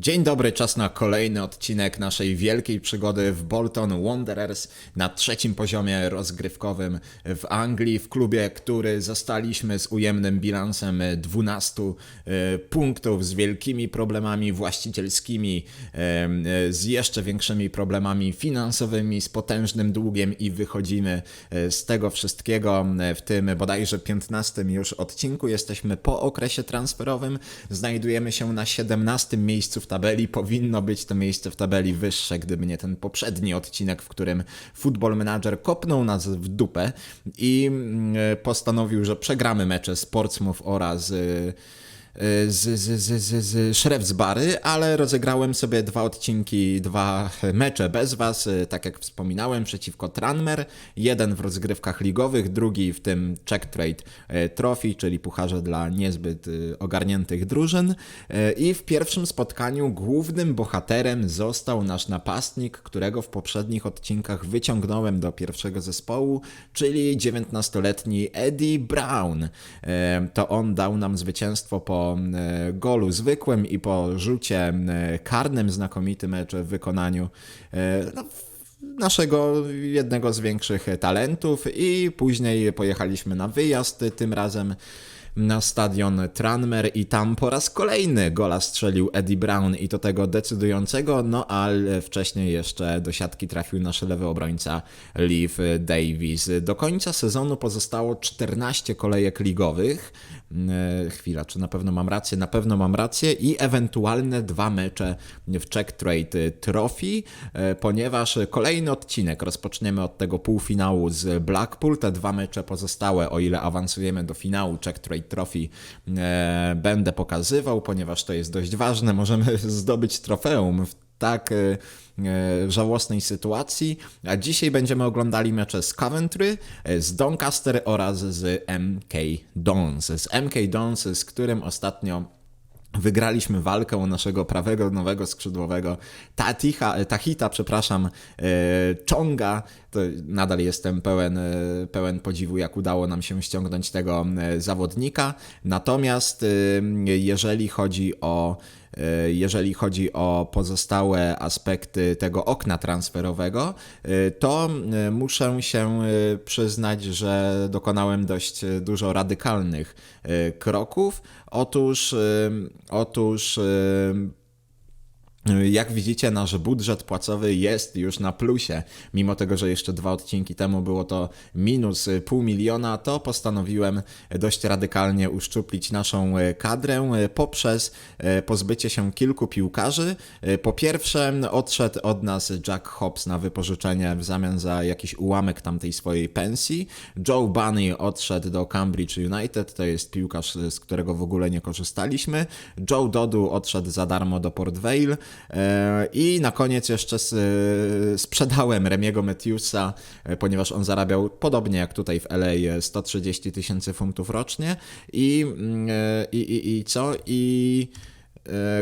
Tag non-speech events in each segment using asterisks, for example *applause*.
Dzień dobry, czas na kolejny odcinek naszej wielkiej przygody w Bolton Wanderers na trzecim poziomie rozgrywkowym w Anglii, w klubie, który zastaliśmy z ujemnym bilansem 12 e, punktów, z wielkimi problemami właścicielskimi, e, z jeszcze większymi problemami finansowymi, z potężnym długiem i wychodzimy e, z tego wszystkiego w tym bodajże 15 już odcinku. Jesteśmy po okresie transferowym, znajdujemy się na 17 miejscu w tabeli. Powinno być to miejsce w tabeli wyższe, gdyby nie ten poprzedni odcinek, w którym Football Manager kopnął nas w dupę i mm, postanowił, że przegramy mecze z Portsmouth oraz y, z, z, z, z, z Shrewsbury, ale rozegrałem sobie dwa odcinki, dwa mecze bez was, y, tak jak wspominałem, przeciwko Tranmer. Jeden w rozgrywkach ligowych, drugi w tym Check Trade y, Trophy, czyli pucharze dla niezbyt y, ogarniętych drużyn. I w pierwszym spotkaniu głównym bohaterem został nasz napastnik, którego w poprzednich odcinkach wyciągnąłem do pierwszego zespołu, czyli 19-letni Eddie Brown. To on dał nam zwycięstwo po e, golu zwykłym i po rzucie e, karnym, znakomity mecz w wykonaniu e, no, naszego jednego z większych talentów i później pojechaliśmy na wyjazd, tym razem na stadion Tranmer i tam po raz kolejny gola strzelił Eddie Brown i to tego decydującego, no ale wcześniej jeszcze do siatki trafił nasz lewy obrońca Leaf Davis. Do końca sezonu pozostało 14 kolejek ligowych. E, chwila, czy na pewno mam rację? Na pewno mam rację i ewentualne dwa mecze w Check Trade Trophy, e, ponieważ kolejny odcinek rozpoczniemy od tego półfinału z Blackpool. Te dwa mecze pozostałe, o ile awansujemy do finału Check Trade Trophy, e, będę pokazywał, ponieważ to jest dość ważne. Możemy *laughs* zdobyć trofeum w tak żałosnej sytuacji. A dzisiaj będziemy oglądali mecze z Coventry, z Doncaster oraz z MK Dons. Z MK Dons, z którym ostatnio Wygraliśmy walkę o naszego prawego nowego skrzydłowego Taticha, Tahita, przepraszam, Chonga. To nadal jestem pełen, pełen podziwu, jak udało nam się ściągnąć tego zawodnika. Natomiast jeżeli chodzi o E, jeżeli chodzi o pozostałe aspekty tego okna transferowego, e, to e, muszę się przyznać, że dokonałem dość dużo radykalnych kroków. Otóż, otóż jak widzicie, nasz budżet płacowy jest już na plusie. Mimo tego, że jeszcze dwa odcinki temu było to minus pół miliona, to postanowiłem dość radykalnie uszczuplić naszą kadrę poprzez pozbycie się kilku piłkarzy. Po pierwsze, odszedł od nas Jack Hobbs na wypożyczenie w zamian za jakiś ułamek tamtej swojej pensji. Joe Bunny odszedł do Cambridge United, to jest piłkarz, z którego w ogóle nie korzystaliśmy. Joe Dodu odszedł za darmo do Port Vale. E, I na koniec jeszcze sprzedałem Remiego Matthewsa, e, ponieważ on zarabiał podobnie jak tutaj w LA 130 tysięcy funtów rocznie. I, mm, e, i, i, i co? I E,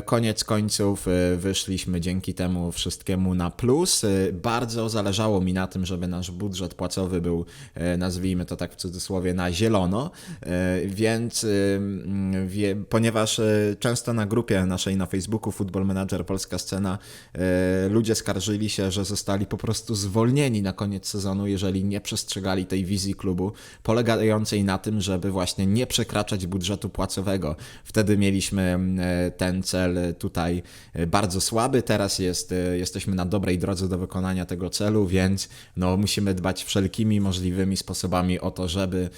koniec końców e, wyszliśmy dzięki temu wszystkiemu na plus. E, bardzo zależało mi na tym, żeby nasz budżet płacowy był, nazwijmy to tak w cudzysłowie, na zielono, więc wie, ponieważ często na grupie naszej na Facebooku Football Manager Polska Scena ludzie skarżyli się, że zostali po prostu zwolnieni na koniec sezonu, jeżeli nie przestrzegali tej wizji klubu, polegającej na tym, żeby właśnie nie przekraczać budżetu płacowego. Wtedy mieliśmy ten ten cel tutaj e, bardzo słaby. Teraz jest, e, jesteśmy na dobrej drodze do wykonania tego celu, więc no, musimy dbać wszelkimi możliwymi sposobami o to, żeby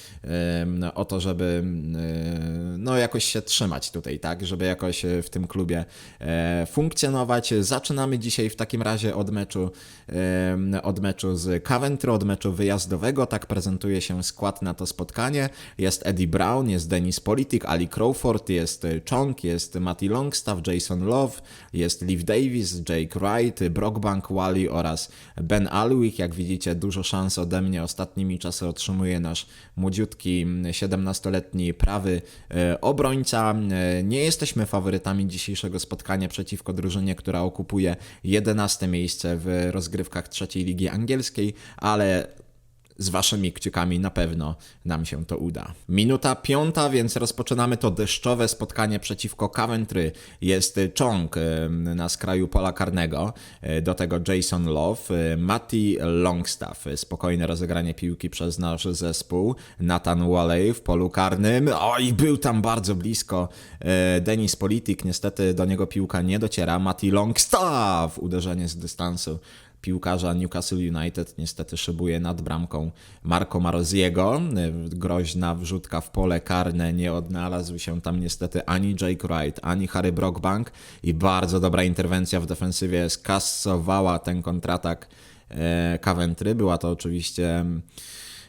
o to, żeby e, no, jakoś się trzymać tutaj, tak, żeby jakoś w tym klubie funkcjonować. Zaczynamy dzisiaj w takim razie od meczu od meczu z Coventry, od meczu wyjazdowego. Tak prezentuje się skład na to spotkanie. Jest Eddie Brown, jest Dennis Politik, Ali Crawford, jest Chong, jest Matty Long, Longstaff, Jason Love, jest Liv Davis, Jake Wright, Brockbank Wally oraz Ben Alwick. Jak widzicie, dużo szans ode mnie ostatnimi czasy otrzymuje nasz młodziutki 17-letni prawy e, obrońca. E, nie jesteśmy faworytami dzisiejszego spotkania przeciwko drużynie, która okupuje 11 miejsce w rozgrywkach trzeciej ligi angielskiej, ale z waszymi kciukami na pewno nam się to uda. Minuta piąta, więc rozpoczynamy to deszczowe spotkanie przeciwko Coventry. Jest Chong na skraju pola karnego, e, do tego Jason Love, e, Matty Longstaff, spokojne rozegranie piłki przez nasz zespół, Nathan Walley w polu karnym, oj, był tam bardzo blisko e, Denis Politik, niestety do niego piłka nie dociera, Matty Longstaff, uderzenie z dystansu piłkarza Newcastle United niestety szybuje nad bramką Marco Maroziego. Groźna wrzutka w pole karne, nie odnalazł się tam niestety ani Jake Wright, ani Harry Brockbank i bardzo dobra interwencja w defensywie skasowała ten kontratak e, Coventry. Była to oczywiście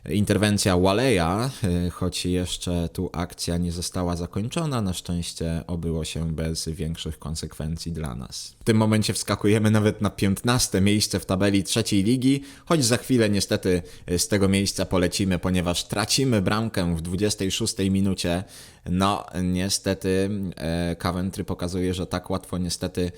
interwencja Waleja, e, choć jeszcze tu akcja nie została zakończona. Na szczęście obyło się bez większych konsekwencji dla nas. W tym momencie wskakujemy nawet na 15 miejsce w tabeli trzeciej ligi, choć za chwilę niestety z tego miejsca polecimy, ponieważ tracimy bramkę w 26 minucie. No, niestety e, Coventry pokazuje, że tak łatwo niestety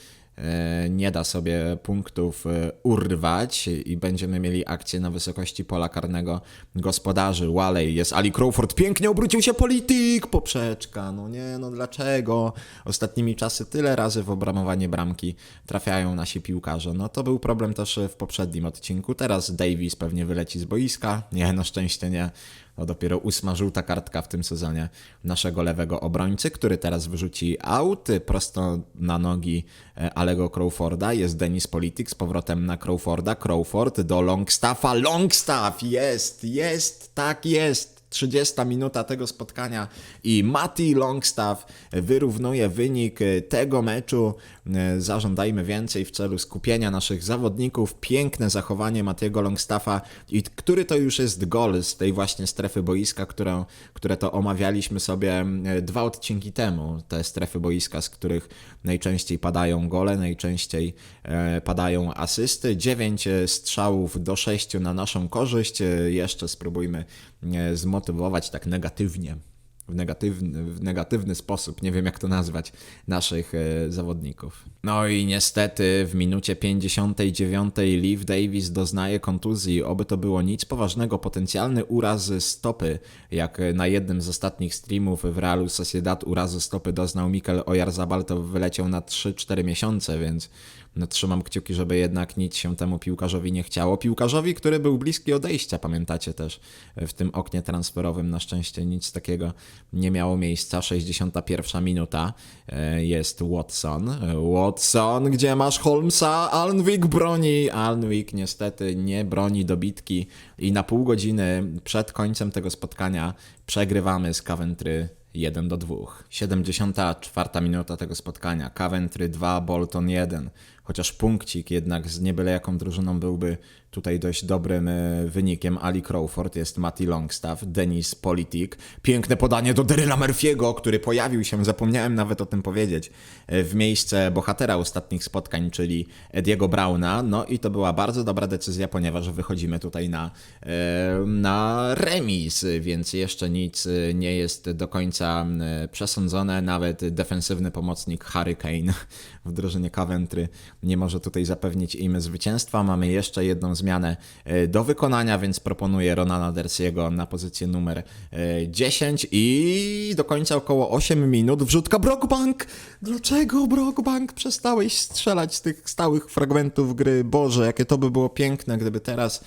nie da sobie punktów e, urwać i będziemy mieli akcję na wysokości pola karnego gospodarzy. Waley jest Ali Crawford, pięknie obrócił się polityk, poprzeczka, no nie, no dlaczego? Ostatnimi czasy tyle razy w obramowanie bramki trafiają nasi piłkarze. No to był problem też w poprzednim odcinku, teraz Davis pewnie wyleci z boiska, nie, na szczęście nie. To dopiero ósma żółta kartka w tym sezonie naszego lewego obrońcy, który teraz wyrzuci aut prosto na nogi e, Alego Crawforda. Jest Denis Politik z powrotem na Crawforda. Crawford do Longstaffa. Longstaff! Jest, jest, tak jest. 30 minuta tego spotkania i Matty Longstaff wyrównuje wynik e, tego meczu. E, Zażądajmy więcej w celu skupienia naszych zawodników. Piękne zachowanie Mattiego Longstaffa i który to już jest gol z tej właśnie strefy boiska, którą, które to omawialiśmy sobie dwa odcinki temu. Te strefy boiska, z których najczęściej padają gole, najczęściej e, padają asysty. 9 strzałów do 6 na naszą korzyść. Jeszcze spróbujmy zmotywować tak negatywnie w negatywny, w negatywny sposób, nie wiem jak to nazwać, naszych e, zawodników. No i niestety w minucie 59 Leaf Davis doznaje kontuzji, oby to było nic poważnego, potencjalny uraz stopy, jak na jednym z ostatnich streamów w Realu Sociedad urazu stopy doznał Mikel Oyarzabal, to wyleciał na 3-4 miesiące, więc no, trzymam kciuki, żeby jednak nic się temu piłkarzowi nie chciało. Piłkarzowi, który był bliski odejścia, pamiętacie też w tym oknie transferowym. Na szczęście nic takiego nie miało miejsca. 61 minuta e, jest Watson. E, Watson, gdzie masz Holmesa? Alnwick broni. Alnwick niestety nie broni dobitki i na pół godziny przed końcem tego spotkania przegrywamy z Coventry 1 do 2. 74 minuta tego spotkania. Coventry 2, Bolton 1. Chociaż punkcik jednak z niebyle jaką drużyną byłby tutaj dość dobrym e, wynikiem. Ali Crawford jest Matty Longstaff, Denis Politik. Piękne podanie do Deryla Murphy'ego, który pojawił się, zapomniałem nawet o tym powiedzieć, e, w miejsce bohatera ostatnich spotkań, czyli Ediego Browna. No i to była bardzo dobra decyzja, ponieważ wychodzimy tutaj na, e, na remis, więc jeszcze nic nie jest do końca przesądzone. Nawet defensywny pomocnik Harry Kane w drużynie Coventry nie może tutaj zapewnić im zwycięstwa. Mamy jeszcze jedną zmianę e, do wykonania, więc proponuję Ronana Dersiego na pozycję numer e, 10 i do końca około 8 minut wrzutka Brockbank. Dlaczego Brockbank przestałeś strzelać z tych stałych fragmentów gry? Boże, jakie to by było piękne, gdyby teraz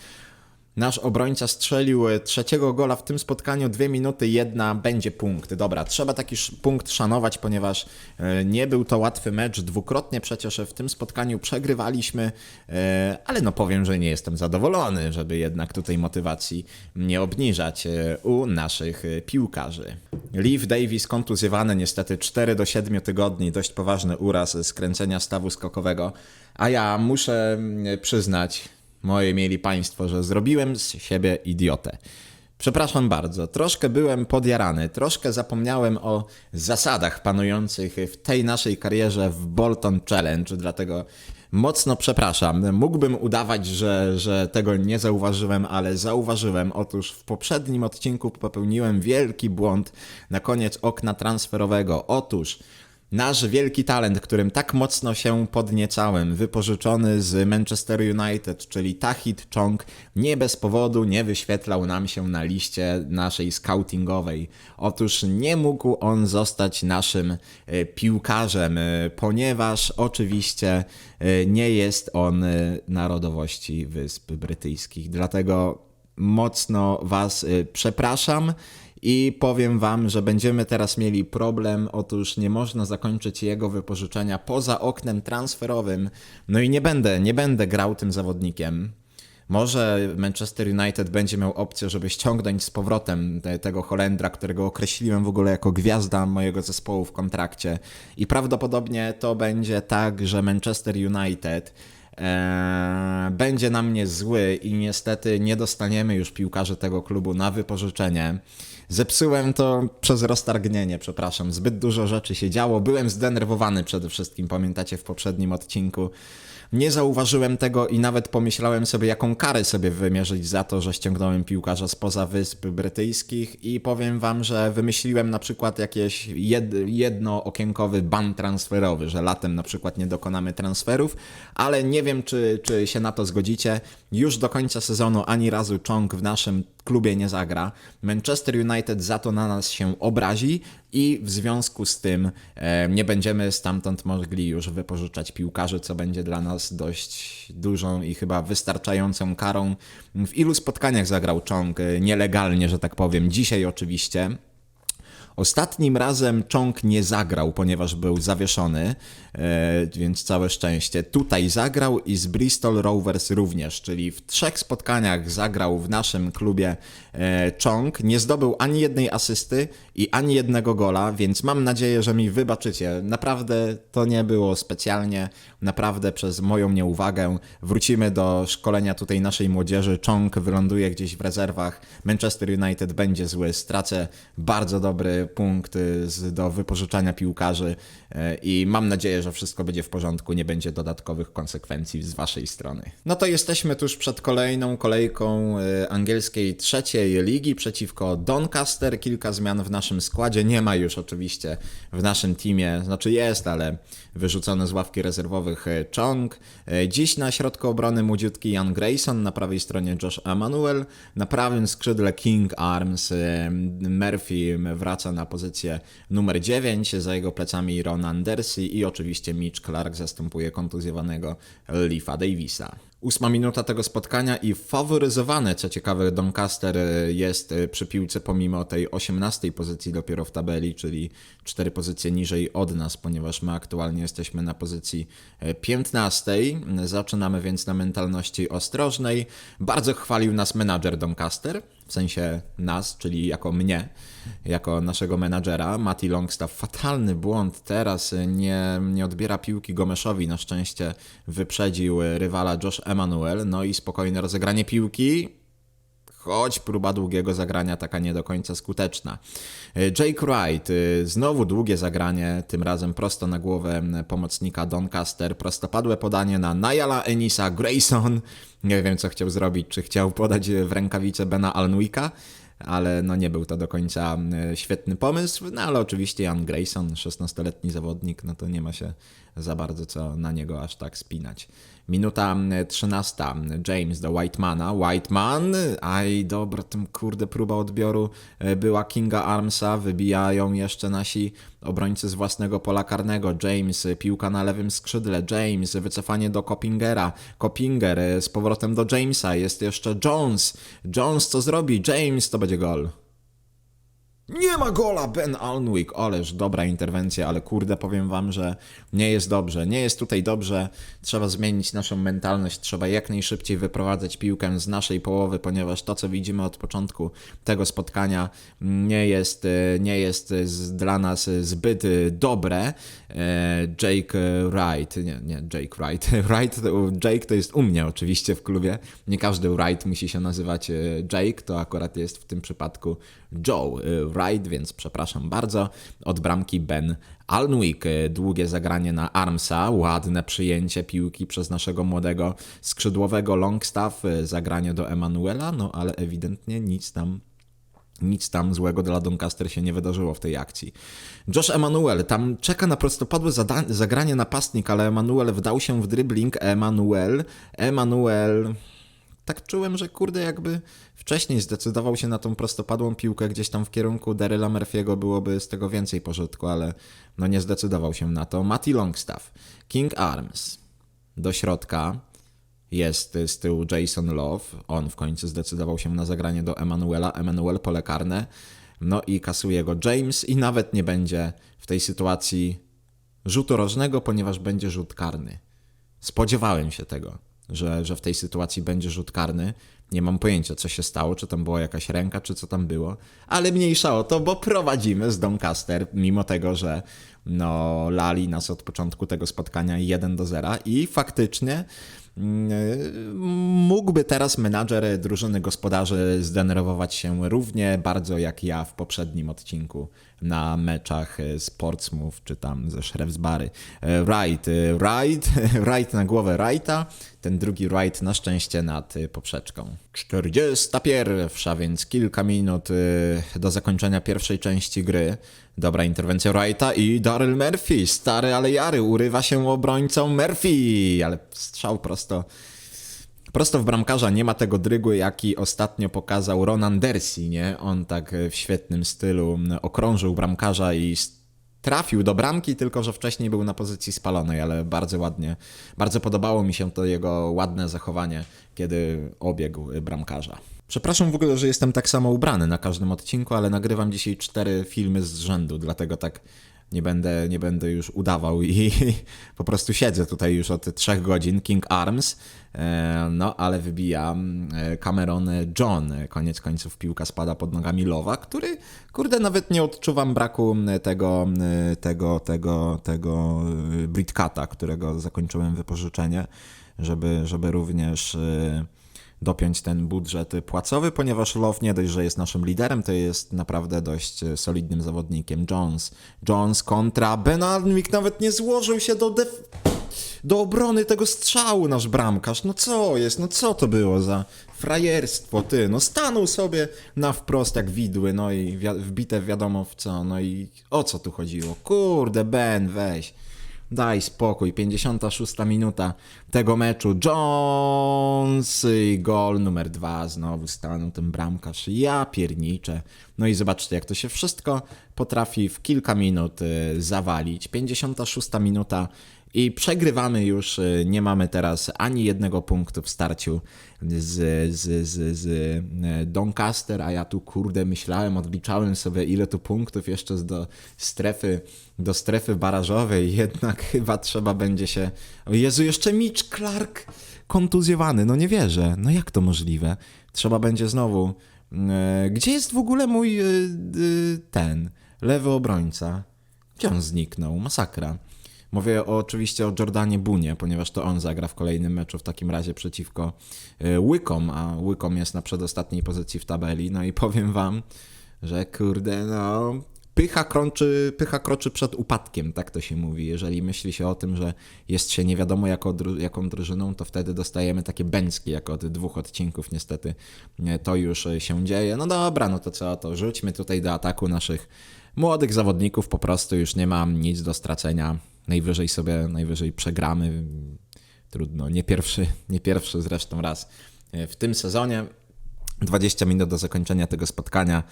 Nasz obrońca strzelił e, trzeciego gola w tym spotkaniu, dwie minuty, jedna, będzie punkt. Dobra, trzeba taki punkt szanować, ponieważ e, nie był to łatwy mecz. Dwukrotnie przecież w tym spotkaniu przegrywaliśmy, e, ale no powiem, że nie jestem zadowolony, żeby jednak tutaj motywacji nie obniżać u naszych piłkarzy. Leaf Davis kontuzjowany niestety 4 do 7 tygodni, dość poważny uraz skręcenia stawu skokowego, a ja muszę mm, przyznać, Moje mieli państwo, że zrobiłem z siebie idiotę. Przepraszam bardzo, troszkę byłem podjarany, troszkę zapomniałem o zasadach panujących w tej naszej karierze w Bolton Challenge, dlatego mocno przepraszam. Mógłbym udawać, że, że tego nie zauważyłem, ale zauważyłem. Otóż w poprzednim odcinku popełniłem wielki błąd na koniec okna transferowego. Otóż Nasz wielki talent, którym tak mocno się podniecałem, wypożyczony z Manchester United, czyli Tahit Chong, nie bez powodu nie wyświetlał nam się na liście naszej scoutingowej. Otóż nie mógł on zostać naszym e, piłkarzem, e, ponieważ oczywiście e, nie jest on narodowości Wysp Brytyjskich. Dlatego mocno Was przepraszam. I powiem wam, że będziemy teraz mieli problem. Otóż nie można zakończyć jego wypożyczenia poza oknem transferowym. No i nie będę, nie będę grał tym zawodnikiem. Może Manchester United będzie miał opcję, żeby ściągnąć z powrotem te, tego Holendra, którego określiłem w ogóle jako gwiazda mojego zespołu w kontrakcie. I prawdopodobnie to będzie tak, że Manchester United e, będzie na mnie zły i niestety nie dostaniemy już piłkarzy tego klubu na wypożyczenie. Zepsułem to przez roztargnienie, przepraszam. Zbyt dużo rzeczy się działo. Byłem zdenerwowany przede wszystkim, pamiętacie w poprzednim odcinku. Nie zauważyłem tego i nawet pomyślałem sobie, jaką karę sobie wymierzyć za to, że ściągnąłem piłkarza spoza Wysp Brytyjskich i powiem wam, że wymyśliłem na przykład jakieś jed, jednookienkowy ban transferowy, że latem na przykład nie dokonamy transferów, ale nie wiem, czy, czy się na to zgodzicie. Już do końca sezonu ani razu Chong w naszym klubie nie zagra. Manchester United za to na nas się obrazi i w związku z tym e, nie będziemy stamtąd mogli już wypożyczać piłkarzy, co będzie dla nas dość dużą i chyba wystarczającą karą. W ilu spotkaniach zagrał Chong e, nielegalnie, że tak powiem? Dzisiaj oczywiście. Ostatnim razem Chong nie zagrał, ponieważ był zawieszony, e, więc całe szczęście. Tutaj zagrał i z Bristol Rovers również, czyli w trzech spotkaniach zagrał w naszym klubie e, Chong. Nie zdobył ani jednej asysty i ani jednego gola, więc mam nadzieję, że mi wybaczycie. Naprawdę to nie było specjalnie, naprawdę przez moją nieuwagę. Wrócimy do szkolenia tutaj naszej młodzieży. Chong wyląduje gdzieś w rezerwach. Manchester United będzie zły. Stracę bardzo dobry punkt y, do wypożyczania piłkarzy e, i mam nadzieję, że wszystko będzie w porządku, nie będzie dodatkowych konsekwencji z waszej strony. No to jesteśmy tuż przed kolejną kolejką y, angielskiej trzeciej ligi przeciwko Doncaster. Kilka zmian w naszym składzie. Nie ma już oczywiście w naszym teamie, znaczy jest, ale wyrzucony z ławki rezerwowych e, Chong. E, Dziś na środku obrony młodziutki Jan Grayson, na prawej stronie Josh Emanuel, na prawym skrzydle King Arms. e, Murphy wraca na pozycję numer 9, za jego plecami Ron Andersy i oczywiście Mitch Clark zastępuje kontuzjowanego Leafa Davisa. Ósma minuta tego spotkania i faworyzowany, co ciekawe, Doncaster e, jest e, przy piłce pomimo tej 18 pozycji dopiero w tabeli, czyli 4 pozycje niżej od nas, ponieważ my aktualnie jesteśmy na pozycji e, 15. Zaczynamy więc na mentalności ostrożnej. Bardzo chwalił nas menadżer Doncaster, w sensie nas, czyli jako mnie, jako naszego menadżera. Mati Longstaff, fatalny błąd. Teraz, nie, nie odbiera piłki Gomeszowi, na szczęście wyprzedził rywala Josh Emanuel, no i spokojne rozegranie piłki, choć próba długiego zagrania taka nie do końca skuteczna. E, Jake Wright, e, znowu długie zagranie, tym razem prosto na głowę pomocnika Doncaster, prostopadłe podanie na Niala Enisa Grayson, nie wiem co chciał zrobić, czy chciał podać w rękawice Bena Alnwicka, ale no nie był to do końca e, świetny pomysł, no ale oczywiście Jan Grayson, 16-letni zawodnik, no to nie ma się za bardzo co na niego aż tak spinać. Minuta 13. James do Whitemana. Whiteman, aj dobra, tym kurde próba odbioru e, była Kinga Armsa. Wybijają jeszcze nasi obrońcy z własnego pola karnego. James, piłka na lewym skrzydle. James, wycofanie do Kopingera. Kopinger e, z powrotem do Jamesa. Jest jeszcze Jones. Jones co zrobi? James to będzie gol. Nie ma gola, Ben Alnwick. Ależ dobra interwencja, ale kurde, powiem wam, że nie jest dobrze. Nie jest tutaj dobrze. Trzeba zmienić naszą mentalność. Trzeba jak najszybciej wyprowadzać piłkę z naszej połowy, ponieważ to, co widzimy od początku tego spotkania, nie jest, e, nie jest dla nas zbyt e, dobre. E, Jake Wright, nie, nie, Jake Wright. *laughs* Wright, Jake to jest u mnie oczywiście w klubie. Nie każdy Wright musi się nazywać Jake, to akurat jest w tym przypadku Joe Wright, więc przepraszam bardzo. Od bramki Ben Alnwick, długie zagranie na Armsa, ładne przyjęcie piłki przez naszego młodego skrzydłowego Longstaff, zagranie do Emanuela, no ale ewidentnie nic tam nic tam złego dla Doncaster się nie wydarzyło w tej akcji. Josh Emanuel, tam czeka na prostopadłe zagranie napastnik, ale Emanuel wdał się w dribbling. Emanuel, Emanuel... Tak czułem, że kurde jakby wcześniej zdecydował się na tą prostopadłą piłkę gdzieś tam w kierunku Daryla Murphy'ego byłoby z tego więcej pożytku, ale no nie zdecydował się na to. Matty Longstaff, King Arms do środka jest z tyłu Jason Love. On w końcu zdecydował się na zagranie do Emanuela. Emanuel pole karne. No i kasuje go James i nawet nie będzie w tej sytuacji rzutu rożnego, ponieważ będzie rzut karny. Spodziewałem się tego, że, że w tej sytuacji będzie rzut karny. Nie mam pojęcia, co się stało, czy tam była jakaś ręka, czy co tam było, ale mniejsza o to, bo prowadzimy z Doncaster, mimo tego, że no, lali nas od początku tego spotkania 1 do 0 i faktycznie mógłby teraz menadżer drużyny gospodarzy zdenerwować się równie bardzo jak ja w poprzednim odcinku na meczach z Portsmouth czy tam ze Shrewsbury. Right, right, *laughs* right na głowę Wrighta, ten drugi right na szczęście nad poprzeczką. 41, więc kilka minut y, do zakończenia pierwszej części gry. Dobra interwencja Wrighta i Daryl Murphy, stary ale jary, urywa się obrońcą Murphy, ale strzał prosto prosto w bramkarza. Nie ma tego drygu, jaki ostatnio pokazał Ronan Dersi, nie? On tak w świetnym stylu okrążył bramkarza i trafił do bramki, tylko że wcześniej był na pozycji spalonej, ale bardzo ładnie, bardzo podobało mi się to jego ładne zachowanie, kiedy obiegł bramkarza. Przepraszam w ogóle, że jestem tak samo ubrany na każdym odcinku, ale nagrywam dzisiaj cztery filmy z rzędu, dlatego tak nie będę, nie będę już udawał i *laughs* po prostu siedzę tutaj już od trzech godzin. King Arms, no ale wybija Cameron John. Koniec końców piłka spada pod nogami Lowa, który, kurde, nawet nie odczuwam braku tego, tego, tego, tego Britkata, którego zakończyłem wypożyczenie, żeby, żeby również dopiąć ten budżet płacowy, ponieważ Love nie dość, że jest naszym liderem, to jest naprawdę dość solidnym zawodnikiem. Jones, Jones kontra Ben Alnwick nawet nie złożył się do def do obrony tego strzału nasz bramkarz. No co jest, no co to było za frajerstwo, ty? No stanął sobie na wprost jak widły, no i wbite wiadomo w co, no i o co tu chodziło? Kurde, Ben, weź. Daj spokój, 56 minuta tego meczu. Jones i gol numer dwa. Znowu stanął ten bramkarz. Ja pierniczę. No i zobaczcie, jak to się wszystko potrafi w kilka minut y, zawalić. 56 minuta i przegrywamy już, y, nie mamy teraz ani jednego punktu w starciu z, z, z, z y, Doncaster, a ja tu kurde myślałem, odliczałem sobie ile tu punktów jeszcze do strefy, do strefy barażowej, *laughs* jednak chyba trzeba będzie się... O Jezu, jeszcze Mitch Clark kontuzjowany, no nie wierzę, no jak to możliwe? Trzeba będzie znowu... Y, gdzie jest w ogóle mój ten lewy obrońca? Gdzie on zniknął? Masakra. Mówię oczywiście o Jordanie Bunie, ponieważ to on zagra w kolejnym meczu w takim razie przeciwko e, Łykom, a Łykom jest na przedostatniej pozycji w tabeli. No i powiem wam, że kurde, no pycha, krączy, pycha kroczy przed upadkiem, tak to się mówi. Jeżeli myśli się o tym, że jest się nie wiadomo jako, jaką drużyną, to wtedy dostajemy takie bęcki, jak od dwóch odcinków niestety to już się dzieje. No dobra, no to co, to rzućmy tutaj do ataku naszych młodych zawodników, po prostu już nie mam nic do stracenia najwyżej sobie, najwyżej przegramy. Trudno, nie pierwszy, nie pierwszy zresztą raz e, w tym sezonie. 20 minut do zakończenia tego spotkania.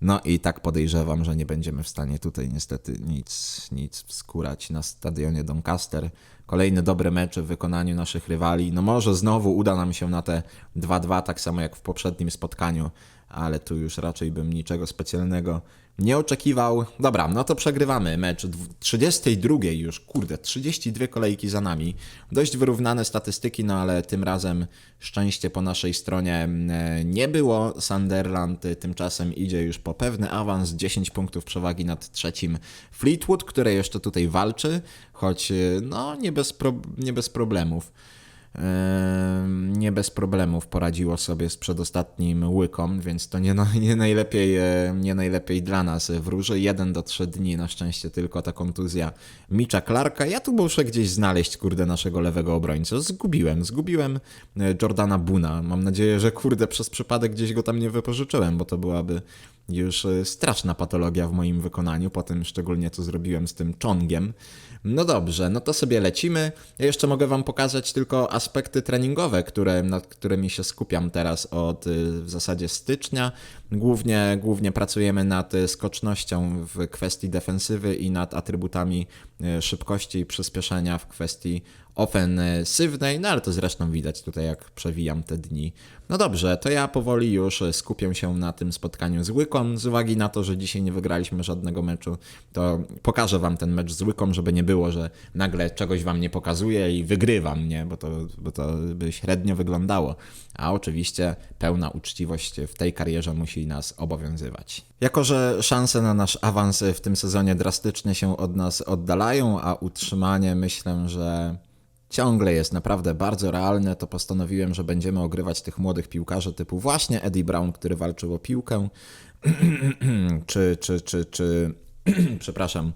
No i tak podejrzewam, że nie będziemy w stanie tutaj niestety nic, nic wskurać na stadionie Doncaster. Kolejny dobry mecz w wykonaniu naszych rywali. No może znowu uda nam się na te 2-2, tak samo jak w poprzednim spotkaniu, ale tu już raczej bym niczego specjalnego nie oczekiwał. Dobra, no to przegrywamy mecz 32 już, kurde, 32 kolejki za nami. Dość wyrównane statystyki, no ale tym razem szczęście po naszej stronie mm, nie było. Sunderland tymczasem idzie już po pewny awans, 10 punktów przewagi nad trzecim Fleetwood, które jeszcze tutaj walczy, choć no nie bez, pro, nie bez problemów. Nie bez problemów poradziło sobie z przedostatnim łykom, więc to nie, na- *laughs* nie, najlepiej, nie najlepiej dla nas wróży. Jeden do trzy dni, na szczęście tylko ta kontuzja Mitcha Clarka. Ja tu muszę gdzieś znaleźć, kurde, naszego lewego obrońcę. Zgubiłem, zgubiłem e, Jordana Buna. Mam nadzieję, że kurde, przez przypadek gdzieś go tam nie wypożyczyłem, bo to byłaby już e, straszna patologia w moim wykonaniu, po tym szczególnie co zrobiłem z tym Chongiem. No dobrze, no to sobie lecimy. Ja jeszcze mogę wam pokazać tylko aspekty treningowe, które, nad którymi się skupiam teraz od y, w zasadzie stycznia. Głównie, głównie pracujemy nad skocznością w kwestii defensywy i nad atrybutami y, szybkości i przyspieszenia w kwestii ofensywnej, no ale to zresztą widać tutaj jak przewijam te dni. No dobrze, to ja powoli już skupię się na tym spotkaniu z Łyką. Z uwagi na to, że dzisiaj nie wygraliśmy żadnego meczu, to pokażę wam ten mecz z Łyką, żeby nie było, że nagle czegoś wam nie pokazuję i wygrywam, nie? Bo to, bo to by średnio wyglądało. A oczywiście pełna uczciwość w tej karierze musi nas obowiązywać. Jako, że szanse na nasz awans w tym sezonie drastycznie się od nas oddalają, a utrzymanie myślę, że ciągle jest naprawdę bardzo realne, to postanowiłem, że będziemy ogrywać tych młodych piłkarzy typu właśnie Eddie Brown, który walczył o piłkę, *clears throat* czy, czy, czy, czy *clears throat* przepraszam,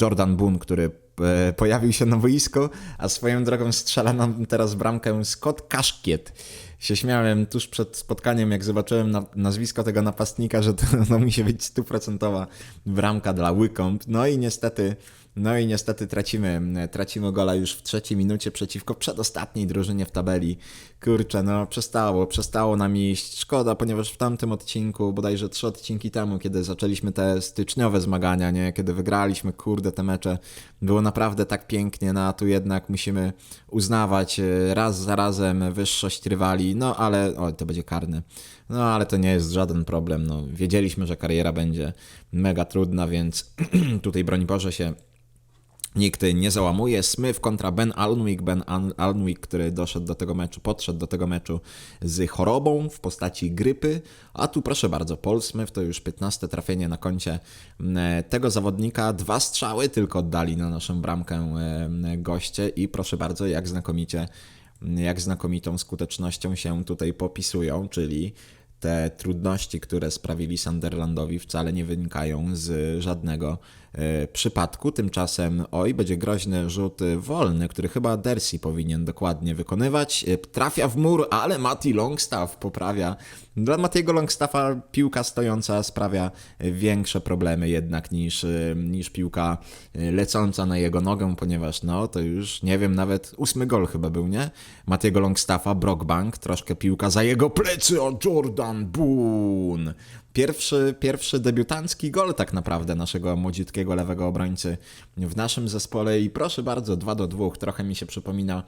Jordan Boone, który e, pojawił się na boisku, a swoją drogą strzela nam teraz bramkę Scott Kaszkiet. Się śmiałem tuż przed spotkaniem, jak zobaczyłem na, nazwisko tego napastnika, że to *laughs* no, musi być stuprocentowa bramka dla Wycombe. No i niestety no i niestety tracimy, tracimy gola już w trzeciej minucie przeciwko przedostatniej drużynie w tabeli. Kurczę, no przestało, przestało nam iść. Szkoda, ponieważ w tamtym odcinku, bodajże trzy odcinki temu, kiedy zaczęliśmy te styczniowe zmagania, nie, kiedy wygraliśmy, kurde, te mecze, było naprawdę tak pięknie, no a tu jednak musimy uznawać e, raz za razem wyższość rywali, no ale, o, to będzie karny. No ale to nie jest żaden problem, no wiedzieliśmy, że kariera będzie mega trudna, więc *clears throat* tutaj broń Boże się Nikt nie załamuje. Smith kontra Ben Alnwick. Ben Al- Alnwick, który doszedł do tego meczu, podszedł do tego meczu z chorobą w postaci grypy. A tu proszę bardzo, Paul Smith to już 15 trafienie na koncie tego zawodnika. Dwa strzały tylko oddali na naszą bramkę goście i proszę bardzo, jak znakomicie, jak znakomitą skutecznością się tutaj popisują, czyli te trudności, które sprawili Sunderlandowi, wcale nie wynikają z żadnego przypadku. Tymczasem, oj, będzie groźny rzut wolny, który chyba Dersi powinien dokładnie wykonywać. E, Trafia w mur, ale Mati Longstaff poprawia. Dla Matiego Longstaffa piłka stojąca sprawia większe problemy jednak niż, e, niż piłka e, lecąca na jego nogę, ponieważ no to już nie wiem, nawet ósmy gol chyba był, nie? Matiego Longstaffa, Brockbank, troszkę piłka za jego plecy, o Jordan Boone. Pierwszy, pierwszy debiutancki gol tak naprawdę naszego młodziutkiego lewego obrońcy w naszym zespole i proszę bardzo, 2 do 2, trochę mi się przypomina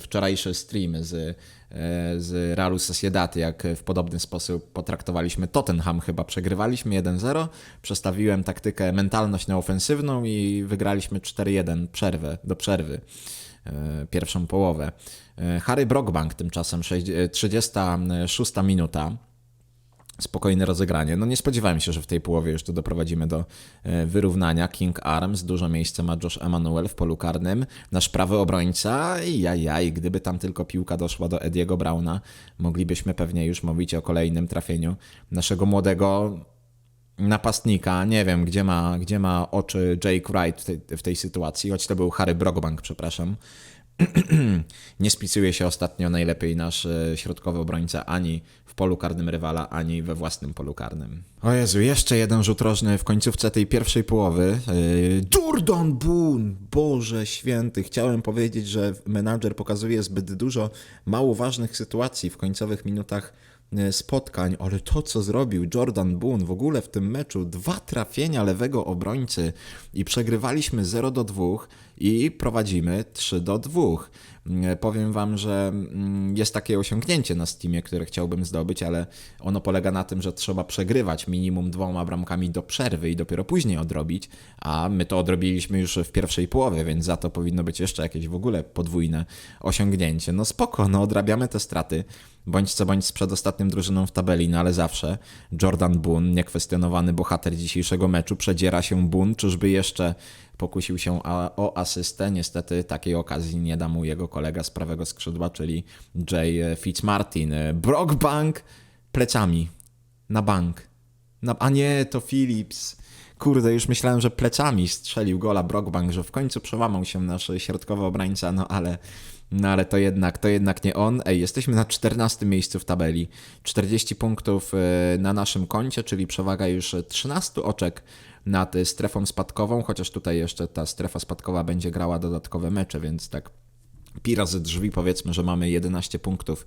wczorajszy stream z, e, z Realu Sociedad, jak w podobny sposób potraktowaliśmy Tottenham, chyba przegrywaliśmy 1-0, przestawiłem taktykę mentalność na ofensywną i wygraliśmy 4-1 przerwę, do przerwy e, pierwszą połowę. E, Harry Brockbank tymczasem sześć- e, 36 minuta spokojne rozegranie. No nie spodziewałem się, że w tej połowie jeszcze doprowadzimy do e, wyrównania. King Arms, dużo miejsca ma Josh Emanuel w polu karnym. Nasz prawy obrońca, i jajaj, gdyby tam tylko piłka doszła do Ediego Brauna, moglibyśmy pewnie już mówić o kolejnym trafieniu naszego młodego napastnika. Nie wiem, gdzie ma, gdzie ma oczy Jake Wright w tej, w tej sytuacji, choć to był Harry Brockbank, przepraszam. *clears throat* nie spisuje się ostatnio najlepiej nasz e, środkowy obrońca ani w polu karnym rywala, ani we własnym polu karnym. O Jezu, jeszcze jeden rzut rożny w końcówce tej pierwszej połowy. Yy, Jordan Boone! Boże święty, chciałem powiedzieć, że menadżer pokazuje zbyt dużo mało ważnych sytuacji w końcowych minutach e, spotkań, ale to co zrobił Jordan Boone w ogóle w tym meczu, dwa trafienia lewego obrońcy i przegrywaliśmy 0 do 2 i prowadzimy 3 do 2. Mm, Powiem wam, że mm, jest takie osiągnięcie na Steamie, które chciałbym zdobyć, ale ono polega na tym, że trzeba przegrywać minimum dwoma bramkami do przerwy i dopiero później odrobić, a my to odrobiliśmy już w pierwszej połowie, więc za to powinno być jeszcze jakieś w ogóle podwójne osiągnięcie. No spoko, no odrabiamy te straty, bądź co bądź z przedostatnim drużyną w tabeli, no ale zawsze Jordan Boone, niekwestionowany bohater dzisiejszego meczu, przedziera się Boone, czyżby jeszcze pokusił się o asystę. Niestety takiej okazji nie da mu jego kolega z prawego skrzydła, czyli Jay Fitzmartin. Brock Bank plecami na bank. Na, a nie, to Phillips. Kurde, już myślałem, że plecami strzelił gola Brockbank, że w końcu przełamał się nasz środkowy obrońca, no ale, no ale to jednak, to jednak nie on. Ej, jesteśmy na 14 miejscu w tabeli. 40 punktów e, na naszym koncie, czyli przewaga już 13 oczek nad strefą spadkową, chociaż tutaj jeszcze ta strefa spadkowa będzie grała dodatkowe mecze, więc tak Pira z drzwi powiedzmy, że mamy 11 punktów e,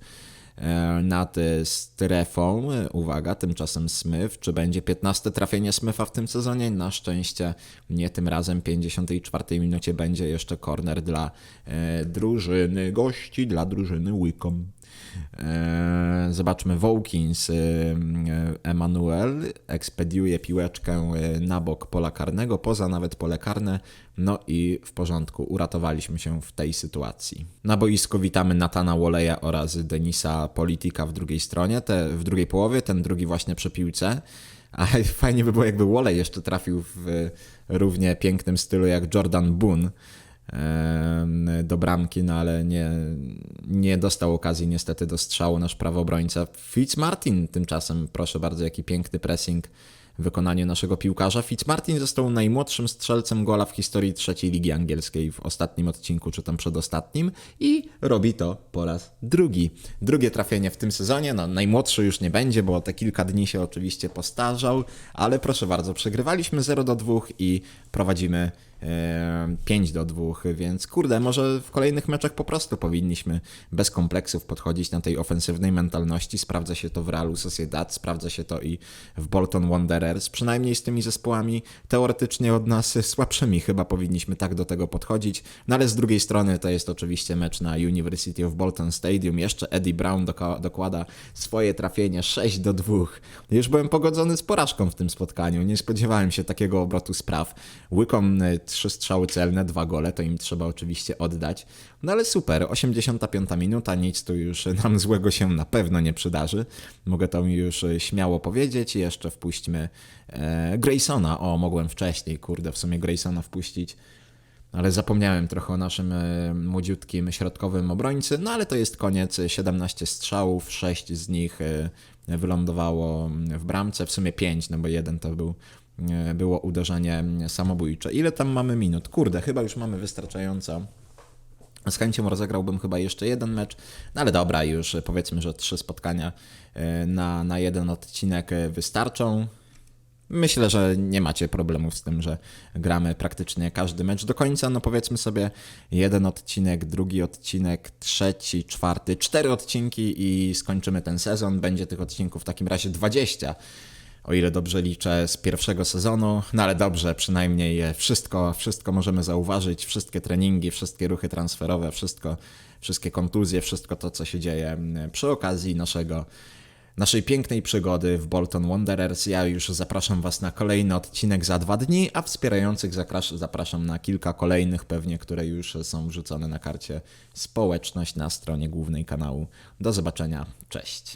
nad e, strefą. E, Uwaga, tymczasem Smith. Czy będzie 15 trafienie Smitha w tym sezonie? Na szczęście nie tym razem. W 54 minucie będzie jeszcze corner dla e, drużyny gości, dla drużyny Wicom. E, Zobaczmy, Wokins, e, Emanuel ekspediuje piłeczkę e, na bok pola karnego, poza nawet pole karne, no i w porządku, uratowaliśmy się w tej sytuacji. Na boisku witamy Natana Woleja oraz Denisa Politika w drugiej stronie, te, w drugiej połowie, ten drugi właśnie przy piłce. A fajnie by było, jakby Wolej jeszcze trafił w równie pięknym stylu jak Jordan Boone do bramki, no ale nie, nie dostał okazji niestety do strzału nasz prawy obrońca. Fitzmartin tymczasem, proszę bardzo, jaki piękny pressing w wykonaniu naszego piłkarza. Fitzmartin został najmłodszym strzelcem gola w historii trzeciej ligi angielskiej w ostatnim odcinku, czy tam przedostatnim i robi to po raz drugi. Drugie trafienie w tym sezonie, no najmłodszy już nie będzie, bo te kilka dni się oczywiście postarzał, ale proszę bardzo, przegrywaliśmy 0 do 2 i prowadzimy 5 do 2, więc kurde, może w kolejnych meczach po prostu powinniśmy bez kompleksów podchodzić na tej ofensywnej mentalności. Sprawdza się to w Realu Sociedad, sprawdza się to i w Bolton Wanderers, przynajmniej z tymi zespołami teoretycznie od nas słabszymi chyba powinniśmy tak do tego podchodzić, no ale z drugiej strony to jest oczywiście mecz na University of Bolton Stadium, jeszcze Eddie Brown dokłada swoje trafienie 6 do 2. Już byłem pogodzony z porażką w tym spotkaniu, nie spodziewałem się takiego obrotu spraw. Łykom y, trzy strzały celne, dwa gole, to im trzeba oczywiście oddać. No ale super, 85 minuta, nic tu już nam *laughs* złego się na pewno nie przydarzy. Mogę to już śmiało powiedzieć. Jeszcze wpuśćmy e, Graysona. O, mogłem wcześniej, kurde, w sumie Graysona wpuścić. Ale zapomniałem trochę o naszym e, młodziutkim środkowym obrońcy. No ale to jest koniec. 17 strzałów, 6 z nich e, wylądowało w bramce. W sumie 5, no bo jeden to był, było uderzenie samobójcze. Ile tam mamy minut? Kurde, chyba już mamy wystarczająco. Z chęcią rozegrałbym chyba jeszcze jeden mecz, no ale dobra, już e, powiedzmy, że trzy spotkania e, na, na jeden odcinek e, wystarczą. Myślę, że nie macie problemów z tym, że gramy praktycznie każdy mecz do końca. No powiedzmy sobie jeden odcinek, drugi odcinek, trzeci, czwarty, cztery odcinki i skończymy ten sezon. Będzie tych odcinków w takim razie 20 o ile dobrze liczę, z pierwszego sezonu. No ale dobrze, przynajmniej wszystko, wszystko możemy zauważyć, wszystkie treningi, wszystkie ruchy transferowe, wszystko, wszystkie kontuzje, wszystko to, co się dzieje mm, przy okazji naszego, naszej pięknej przygody w Bolton Wanderers. Ja już zapraszam Was na kolejny odcinek za dwa dni, a wspierających zapraszam na kilka kolejnych pewnie, które już są wrzucone na karcie społeczność na stronie głównej kanału. Do zobaczenia, cześć.